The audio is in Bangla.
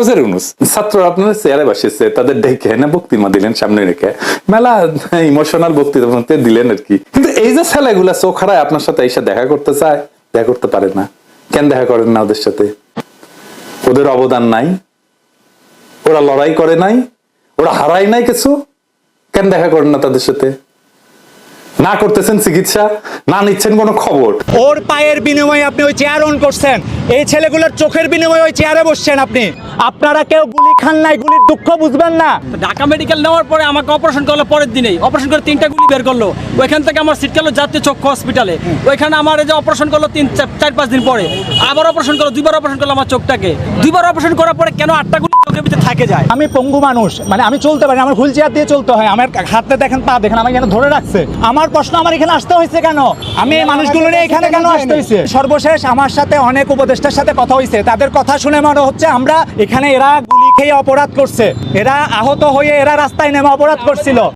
প্রফেসর ইউনুস ছাত্ররা আপনার চেয়ারে বসেছে, তাদের ডেকে না বক্তৃতা দিলেন সামনে রেখে। মেলা ইমোশনাল বক্তৃতা দিলেন আর কি। কিন্তু এই যে ছেলেগুলা আপনার সাথে এসে দেখা করতে চায়, দেখা করতে পারে না। কেন দেখা করেন না ওদের সাথে? ওদের অবদান নাই। ওরা লড়াই করে নাই। ওরা হারায় নাই কিছু। কেন দেখা করেন না তাদের সাথে? না করতেছেন চিকিৎসা, না নিচ্ছেন কোনো খবর। ওর পায়ের বিনিময়ে আপনি ওই চেয়ার অন করছেন। এই ছেলেগুলোর চোখের বিনিময়ে ওই চেয়ারে বসছেন আপনি। আপনারা কেউ গুলি খান নাই গুলির দুঃখ বুঝবেন না। ঢাকা মেডিকেল নেওয়ার পরে আমাকে অপারেশন করল পরের দিনেই। অপারেশন করে তিনটা গুলি বের করল। ওইখান থেকে আমার সিট গেলো জাতীয় চক্ষু হসপিটালে ওইখানে আমার এই যে অপারেশন করল তিন চার- পাঁচ দিন পরে। আবার অপারেশন করল দুইবার অপারেশন করল আমার চোখটাকে। দুইবার অপারেশন করার পরে কেন আটটা গুলি চোখের ভিতরে থাকে যায়? আমি পঙ্গু মানুষ মানে আমি চলতে পারি আমার হুইল চেয়ার দিয়ে চলতে হয়। আমার হাতে দেখেন পা দেখেন আমাকে কেন ধরে রাখছে। আমার প্রশ্ন আমার এখানে আসতে হয়েছে কেন? আমি এই মানুষগুলো নিয়ে এখানে কেন আসতে হয়েছে? সর্বশেষ আমার সাথে অনেক উপদেষ্টার সাথে কথা হয়েছে তাদের কথা শুনে মনে হচ্ছে আমরা এখানে এরা গুলি খেয়ে অপরাধ করছে। এরা আহত হয়ে এরা রাস্তায় নেমে অপরাধ করছিল।